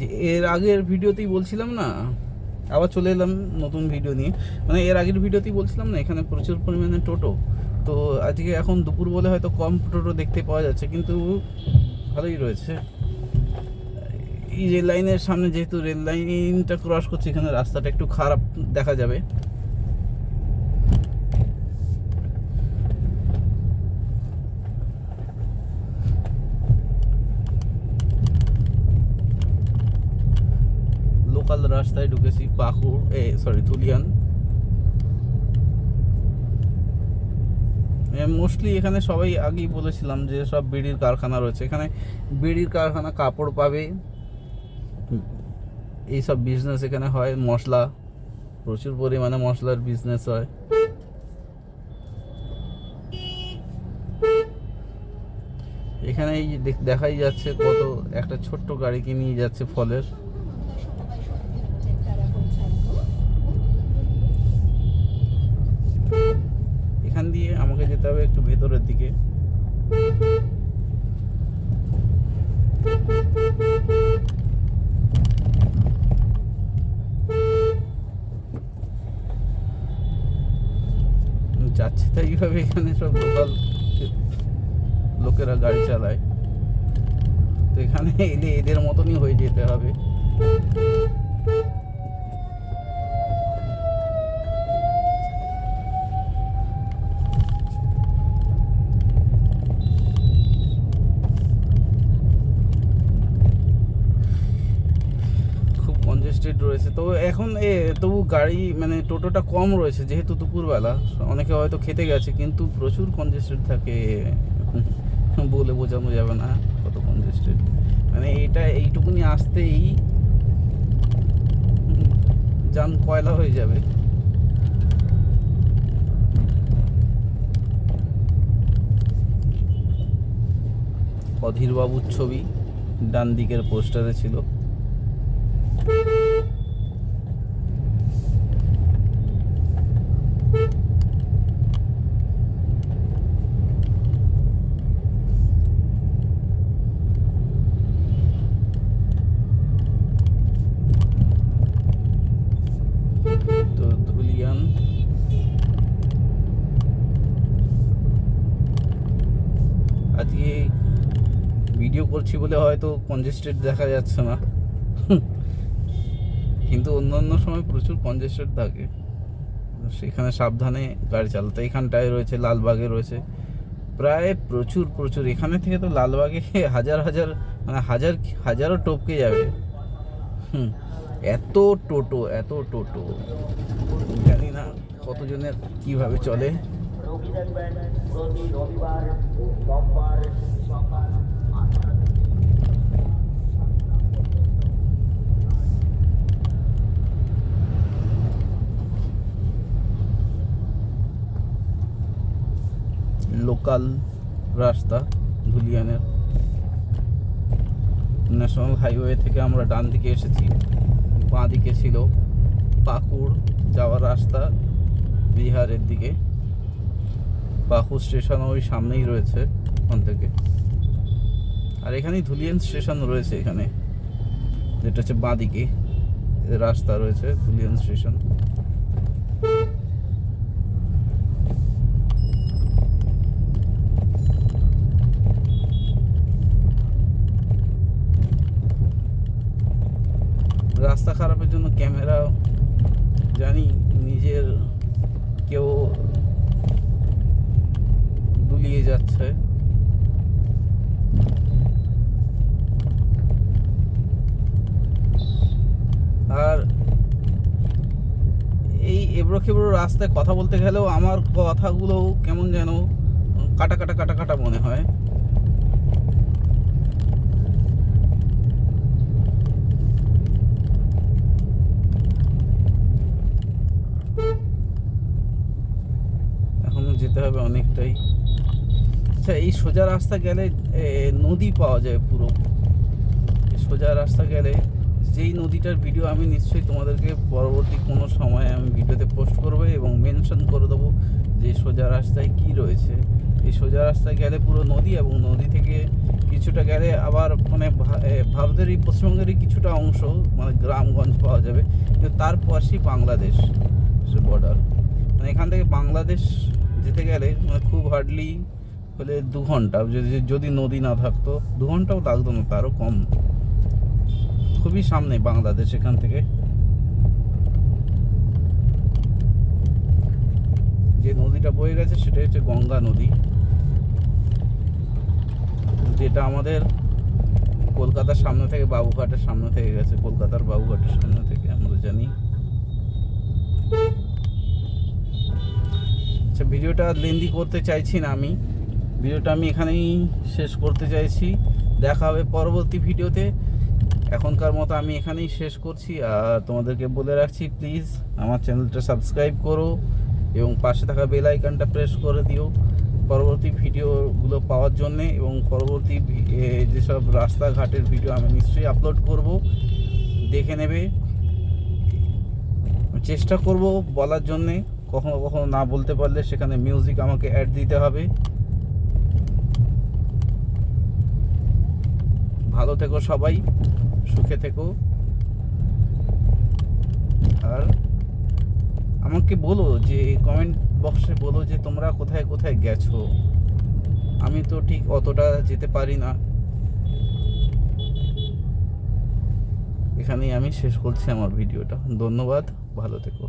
যে এর আগের ভিডিওতেই বলছিলাম না, আবার চলে এলাম নতুন ভিডিও নিয়ে। মানে এর আগের ভিডিওতেই বলছিলাম না, এখানে প্রচুর পরিমাণে টোটো। তো আজকে এখন দুপুর বলে হয়তো কম টোটো দেখতে পাওয়া যাচ্ছে, কিন্তু ভালোই রয়েছে। এই রেল লাইনের সামনে যেহেতু রেল লাইনটা ক্রস করছে, এখানে রাস্তাটা একটু খারাপ দেখা যাবে লোকাল রাস্তায় ঢুকেছি পাকুড় এ সরি তুলিয়ান। মোস্টলি এখানে সবাই আগেই বলেছিলাম যে সব বিড়ির কারখানা রয়েছে। এখানে বিড়ির কারখানা, কাপড় পাবে। এইসব বিজনেস এখানে হয়, মশলা। প্রচুর পরিমাণে মশলার বিজনেস হয়। এখানে দেখ- দেখাই যাচ্ছে কত একটা ছোট্ট গাড়িকে নিয়ে যাচ্ছে ফলের। এখান দিয়ে আমাকে যেতে হবে একটু ভেতরের দিকে। যাচ্ছে তাই এইভাবে এখানে সব লোকাল লোকেরা গাড়ি চালায়। তো এখানে এলে এদের মতনই হয়ে যেতে হবে খুব কনজেস্টেড রয়েছে। তো এখন এ, তবু গাড়ি মানে টোটোটা কম রয়েছে, যেহেতু দুপুরবেলা। অনেকে হয়তো খেতে গেছে, কিন্তু প্রচুর কনজেস্টেড থাকে। বলে বোঝানো যাবে না কত কনজেস্টেড মানে এটা এইটুকুনি আসতেই যান কয়লা হয়ে যাবে। অধীরবাবুর ছবি ডান দিকের পোস্টারে ছিল তো ধুলিয়ান আজকে ভিডিও করছি বলে হয়তো কনজেস্টেড দেখা যাচ্ছে না। কিন্তু অন্যান্য সময় প্রচুর কনজেস্টেড থাকে। সেখানে সাবধানে গাড়ি চালাতে। এখানটায় রয়েছে, লালবাগে রয়েছে। প্রায় প্রচুর প্রচুর। এখানে থেকে তো লালবাগে হাজার হাজার মানে হাজার হাজারও টপকে যাবে। হুম, এত টোটো এত টোটো। জানি না কতজনের কীভাবে চলে। রোগী দেখবেন প্রতি রবিবার ও সোমবার সকাল আটটা লোকাল রাস্তা ধুলিয়ানের ন্যাশনাল হাইওয়ে থেকে আমরা ডান দিকে এসেছি। বাঁ দিকে ছিল পাকুড় যাওয়ার রাস্তা, বিহারের দিকে। পাকুড় স্টেশন ওই সামনেই রয়েছে, ওখান থেকে। আর এখানেই ধুলিয়ান স্টেশন রয়েছে এখানে। যেটা হচ্ছে বাঁদিকে রাস্তা রয়েছে ধুলিয়ান স্টেশন। রাস্তা খারাপের জন্য ক্যামেরা জানি নিজের কেউ যাচ্ছে। আর এই এবড়ো খেবড়ো রাস্তায় কথা বলতে গেলেও আমার কথাগুলো কেমন যেন কাটা কাটা কাটা কাটা মনে হয়। যেতে হবে অনেকটাই। আচ্ছা এই সোজা রাস্তা গেলে নদী পাওয়া যায় পুরো। এই সোজা রাস্তা গেলে যেই নদীটার ভিডিও আমি নিশ্চয়ই তোমাদেরকে পরবর্তী কোনো সময় আমি ভিডিওতে পোস্ট করব এবং মেনশন করে দেবো যে সোজা রাস্তায় কি রয়েছে। এই সোজা রাস্তায় গেলে পুরো নদী এবং নদী থেকে কিছুটা গেলে আবার মানে ভা- এ, ভারতেরই পশ্চিমবঙ্গেরই কিছুটা অংশ মানে গ্রামগঞ্জ পাওয়া যাবে। কিন্তু তার পাশেই বাংলাদেশ বর্ডার মানে এখান থেকে বাংলাদেশ যেতে গেলে মানে খুব হার্ডলি হলে দু ঘণ্টা, যদি যদি নদী না থাকতো, দু ঘন্টাও লাগতো না, তারও কম। খুবই সামনে বাংলাদেশ এখান থেকে। যে নদীটা বয়ে গেছে সেটা হচ্ছে গঙ্গা নদী। যেটা আমাদের কলকাতার সামনে থেকে বাবুঘাটের সামনে থেকে গেছে, কলকাতার বাবুঘাটের সামনে থেকে, আমরা জানি। আচ্ছা ভিডিওটা লেন্দি করতে চাইছি না আমি। ভিডিওটা আমি এখানেই শেষ করতে চাইছি। দেখা হবে পরবর্তী ভিডিওতে। এখনকার মতো আমি এখানেই শেষ করছি। আর তোমাদেরকে বলে রাখছি প্লিজ আমার চ্যানেলটা সাবস্ক্রাইব করো এবং পাশে থাকা বেল আইকনটা প্রেস করে দিও পরবর্তী ভিডিওগুলো পাওয়ার জন্যে এবং পরবর্তী যেসব রাস্তাঘাটের ভিডিও আমি নিশ্চয়ই আপলোড করব। দেখে নেবে। চেষ্টা করব বলার জন্যে। কখনো কখনো না বলতে পারলে সেখানে মিউজিক আমাকে অ্যাড দিতে হবে। ভালো থেকো সবাই, সুখে থেকো। আর আমাকে বলো যে কমেন্ট বক্সে বলো যে, তোমরা কোথায় কোথায় গেছো? আমি তো ঠিক অতটা যেতে পারি না। এখানেই আমি শেষ করছি আমার ভিডিওটা ধন্যবাদ, ভালো থেকো।